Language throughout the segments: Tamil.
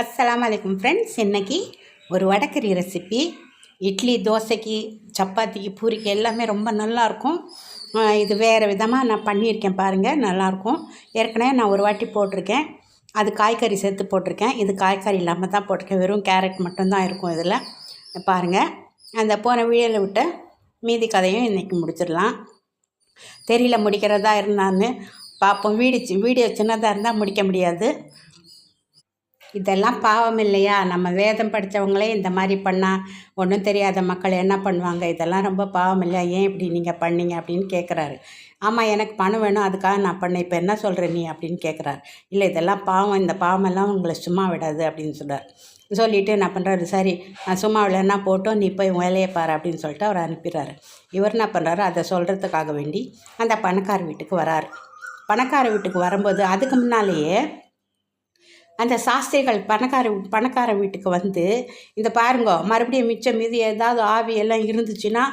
அஸ்லாம் அலைக்கும் ஃப்ரெண்ட்ஸ் இன்னைக்கு ஒரு வடக்கறி ரெசிபி இட்லி தோசைக்கு சப்பாத்திக்கு பூரிக்கு எல்லாமே ரொம்ப நல்லாயிருக்கும். இது வேறு விதமாக நான் பண்ணியிருக்கேன் பாருங்கள் நல்லாயிருக்கும். ஏற்கனவே நான் ஒரு வாட்டி போட்டிருக்கேன். அது காய்கறி சேர்த்து போட்டிருக்கேன். இது காய்கறி இல்லாமல் தான் போட்டிருக்கேன். வெறும் கேரட் மட்டும்தான் இருக்கும் இதில். பாருங்கள் அந்த போன வீடியோவில் விட்ட மீதி கதையும் இன்றைக்கி முடிச்சிடலாம். தெரியல முடிக்கிறதா இருந்தான்னு. பார்ப்போம். வீடு சி- வீடியோ சின்னதாக இருந்தால் முடிக்க முடியாது. இதெல்லாம் பாவம் இல்லையா? நம்ம வேதம் படித்தவங்களே இந்த மாதிரி பண்ணால் ஒன்றும் தெரியாத மக்கள் என்ன பண்ணுவாங்க? இதெல்லாம் ரொம்ப பாவம் இல்லையா? ஏன் இப்படி நீங்கள் பண்ணீங்க? அப்படின்னு கேட்குறாரு ஆமாம் எனக்கு பணம் வேணும். அதுக்காக நான் பண்ணேன். இப்போ என்ன சொல்கிற நீ? அப்படின்னு கேட்குறாரு இல்லை இதெல்லாம் பாவம். இந்த பாவமெல்லாம் உங்களை சும்மா விடாது அப்படின்னு சொல்கிறார் சொல்லிவிட்டு என்ன பண்ணுறாரு சரி நான் சும்மா விளையாடினா போட்டோம். நீ போய் வேலையை பாரு அப்படின்னு சொல்லிட்டு அவர் அனுப்பிடுறாரு. இவர் என்ன பண்ணுறாரு அதை சொல்கிறதுக்காக வேண்டி அந்த பணக்கார வீட்டுக்கு வராரு. பணக்கார வீட்டுக்கு வரும்போது அதுக்கு முன்னாலேயே அந்த சாஸ்திரிகள் பணக்கார பணக்கார வீட்டுக்கு வந்து இந்த பாருங்க மறுபடியும் மிச்சம் மீது ஏதாவது ஆவி எல்லாம் இருந்துச்சுன்னா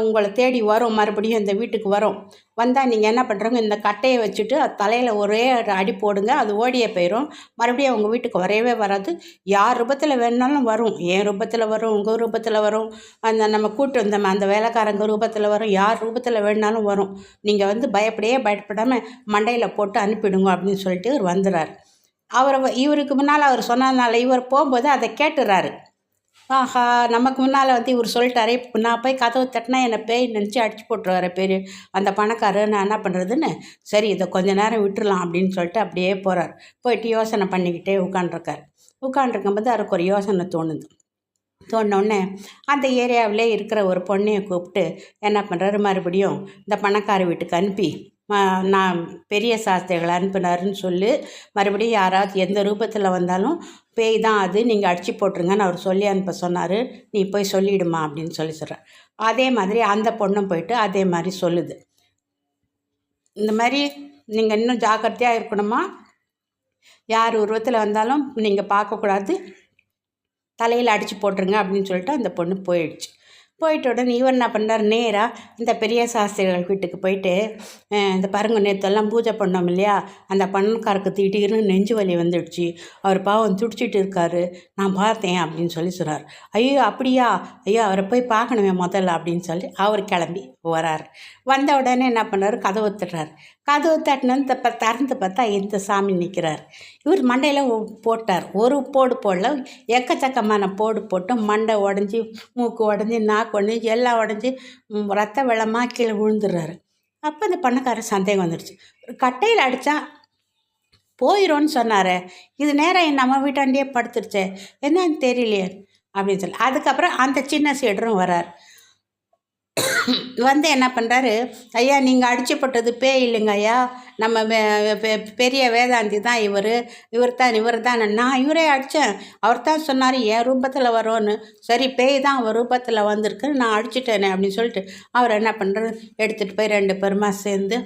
உங்களை தேடி வரும் மறுபடியும் இந்த வீட்டுக்கு வரும். வந்தால் நீங்கள் என்ன பண்ணுறோங்க இந்த கட்டையை வச்சுட்டு அது தலையில் ஒரே அடி போடுங்க அது ஓடியே போயிடும் மறுபடியும் அவங்க வீட்டுக்கு வரவே வராது. யார் ரூபத்தில் வேணாலும் வரும். என் ரூபத்தில் வரும் உங்கள் ரூபத்தில் வரும். அந்த நம்ம கூட்டு வந்த அந்த வேலைக்காரங்க ரூபத்தில் வரும். யார் ரூபத்தில் வேணாலும் வரும். நீங்கள் வந்து பயப்படையே பயப்படாமல் மண்டையில் போட்டு அனுப்பிடுங்க அப்படின்னு சொல்லிட்டு இவர் வந்துடுறாரு அவரை இவருக்கு முன்னால் அவர் சொன்னதுனால இவர் போகும்போது அதை கேட்டுறாரு. ஆஹா நமக்கு முன்னால் வந்து இவர் சொல்லிட்டாரே. நான் போய் கதவு தட்டினா என்னை பேய் நினச்சி அடிச்சு போட்டுருவாரு பேர். அந்த பணக்காரர் நான் என்ன பண்ணுறதுன்னு சரி இதை கொஞ்ச நேரம் விட்டுறலாம் அப்படின்னு சொல்லிட்டு அப்படியே போகிறார் போயிட்டு யோசனை பண்ணிக்கிட்டே உட்காண்ட்ருக்கார் உட்காண்ட்ருக்கும்போது அவருக்கு ஒரு யோசனை தோணுது. தோணுனோடனே அந்த ஏரியாவிலே இருக்கிற ஒரு பொண்ணையை கூப்பிட்டு என்ன பண்ணுறாரு மறுபடியும் இந்த பணக்கார வீட்டுக்கு அனுப்பி நான் பெரிய சாஸ்திரிகளை அனுப்பினாருன்னு சொல்லி. மறுபடியும் யாராவது எந்த ரூபத்தில் வந்தாலும் பேய் தான் அது நீங்கள் அடிச்சு போட்டுருங்கன்னு அவர் சொல்லி அனுப்ப சொன்னார். நீ போய் சொல்லிடுமா அப்படின்னு சொல்லி சொல்கிறார் அதே மாதிரி அந்த பொண்ணும் போயிட்டு அதே மாதிரி சொல்லுது. இந்த மாதிரி நீங்கள் இன்னும் ஜாக்கிரதையாக இருக்கணுமா? யார் உருவத்தில் வந்தாலும் நீங்கள் பார்க்கக்கூடாது. தலையில் அடித்து போட்டுருங்க அப்படின்னு சொல்லிட்டு அந்த பொண்ணு போயிடுச்சு. போயிட்ட உடனே இவர் என்ன பண்ணுறார் நேராக இந்த பெரிய சாஸ்திரிகள் வீட்டுக்கு போயிட்டு இந்த பாருங்க நேற்றெல்லாம் பூஜை பண்ணோம் இல்லையா? அந்த பணக்காருக்கு திடீர்னு நெஞ்சு வலி வந்துடுச்சு. அவர் பாவம் துடிச்சிட்டு இருக்காரு. நான் பார்த்தேன் அப்படின்னு சொல்லி சொல்கிறார் ஐயோ அப்படியா? ஐயோ அவரை போய் பார்க்கணுமே முதல்ல அப்படின்னு சொல்லி அவர் கிளம்பி வரார். வந்த உடனே என்ன பண்ணார்? கதவு தட்டுறாரு. கதவு தட்டினது இப்போ திறந்து பார்த்தா இந்த சாமி நிற்கிறார் இவர் மண்டையில் போட்டார். ஒரு போடு போடல. எக்கச்சக்கமான போடு போட்டு மண்டை உடஞ்சி மூக்கு உடஞ்சி நாக்கு உடஞ்சி எல்லாம் உடஞ்சி ரத்த வெள்ளமாக கீழே விழுந்துடுறாரு. அப்போ அந்த பண்ணக்காரர் சந்தேகம் வந்துடுச்சு. ஒரு கட்டையில் அடித்தா போயிடும்னு சொன்னார். இது நேரம் நம்ம வீட்டாண்டியே படுத்துருச்சே. என்னன்னு தெரியலையே. அப்படின்னு சொல்லி. அதுக்கப்புறம் அந்த சின்ன சீடரும் வரார் வந்து என்ன பண்ணுறாரு ஐயா நீங்கள் அடிச்சுப்பட்டது பேய் இல்லைங்க ஐயா. நம்ம வே- பெ- பெரிய வேதாந்தி தான் இவர். இவர் தான் இவர் தான் நான் இவரே அடித்தேன் அவர் தான் சொன்னார் என் ரூபத்தில் வரும்னு. சரி பேய் தான் அவர் ரூபத்தில் வந்திருக்கு. நான் அடிச்சிட்டேனே அப்படின்னு சொல்லிட்டு அவர் என்ன பண்ணுறாரு எடுத்துகிட்டு போய் ரெண்டு பேருமா சேர்ந்து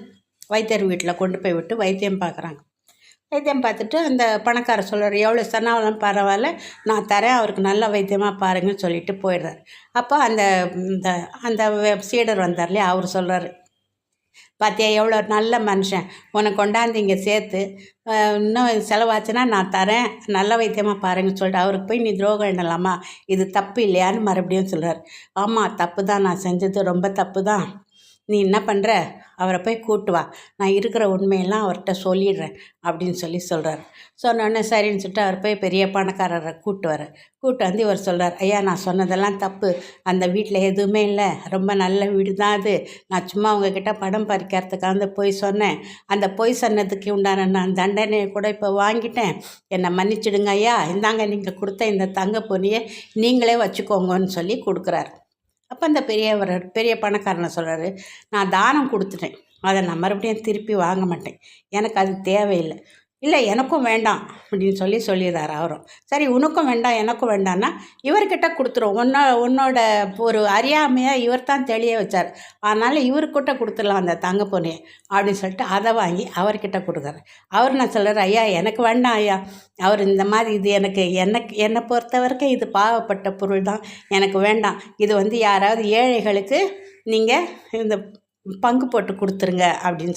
வைத்தியர் வீட்டில் கொண்டு போய் விட்டு வைத்தியம் பார்க்குறாங்க வைத்தியம் பார்த்துட்டு அந்த பணக்கார சொல்கிறார் எவ்வளோ சொன்னாலும் பரவாயில்ல நான் தரேன் அவருக்கு நல்ல வைத்தியமாக பாருங்கன்னு சொல்லிட்டு போயிடுறாரு. அப்போ அந்த இந்த அந்த சீடர் வந்தார் இல்லையா அவர் சொல்கிறார் பார்த்தியா எவ்வளோ நல்ல மனுஷன் உன்னை கொண்டாந்து இங்கே சேர்த்து இன்னும் செலவாச்சுன்னா நான் தரேன் நல்ல வைத்தியமாக பாருங்கன்னு சொல்லிட்டு அவருக்கு போய் நீ துரோகம் எண்ணலாமா இது தப்பு இல்லையான்னு மறுபடியும் சொல்கிறார் ஆமாம் தப்பு தான் நான் செஞ்சது ரொம்ப தப்பு தான். நீ என்ன பண்ணுற அவரை போய் கூட்டு வா. நான் இருக்கிற உண்மையெல்லாம் அவர்கிட்ட சொல்லிடுறேன் அப்படின்னு சொல்லி சொல்கிறார் சொன்னோடனே சரின்னு சொல்லிட்டு அவர் போய் பெரிய பணக்காரரை கூட்டு வர கூட்டு வந்து இவர் சொல்கிறார் ஐயா நான் சொன்னதெல்லாம் தப்பு. அந்த வீட்டில் எதுவுமே இல்லை. ரொம்ப நல்ல வீடு தான் அது. நான் சும்மா அவங்கக்கிட்ட படம் பறிக்கிறதுக்காக வந்து போய் சொன்னேன். அந்த பொய் சொன்னதுக்கு உண்டான நான் தண்டனையை கூட இப்போ வாங்கிட்டேன். என்னை மன்னிச்சிடுங்க ஐயா. இந்தாங்க நீங்கள் கொடுத்த இந்த தங்க பொனியை நீங்களே வச்சுக்கோங்கன்னு சொல்லி கொடுக்குறாரு. அப்போ அந்த பெரியவர் பெரிய பணக்காரனை சொல்கிறாரு நான் தானம் கொடுத்துட்டேன். அதை நான் மறுபடியும் திருப்பி வாங்க மாட்டேன். எனக்கு அது தேவையில்லை. இல்லை எனக்கும் வேண்டாம் அப்படின்னு சொல்லி சொல்லிடுறாரு அவரும். சரி உனக்கும் வேண்டாம் எனக்கும் வேண்டான்னா இவர்கிட்ட கொடுத்துரும். உன்னோ உன்னோட ஒரு அறியாமையாக இவர் தான் தெளிய வச்சார். அதனால் இவர்கிட்ட கொடுத்துடலாம் அந்த தங்க பொண்ணையை அப்படின்னு சொல்லிட்டு அதை வாங்கி அவர்கிட்ட கொடுக்குறாரு. அவர் நான் சொல்கிறார் ஐயா எனக்கு வேண்டாம் ஐயா. அவர் இந்த மாதிரி இது எனக்கு எனக்கு என்னை பொறுத்த வரைக்கும் இது பாவப்பட்ட பொருள் தான். எனக்கு வேண்டாம். இது வந்து யாராவது ஏழைகளுக்கு நீங்கள் இந்த பங்கு போட்டு கொடுத்துருங்க அப்படின்னு சொல்லி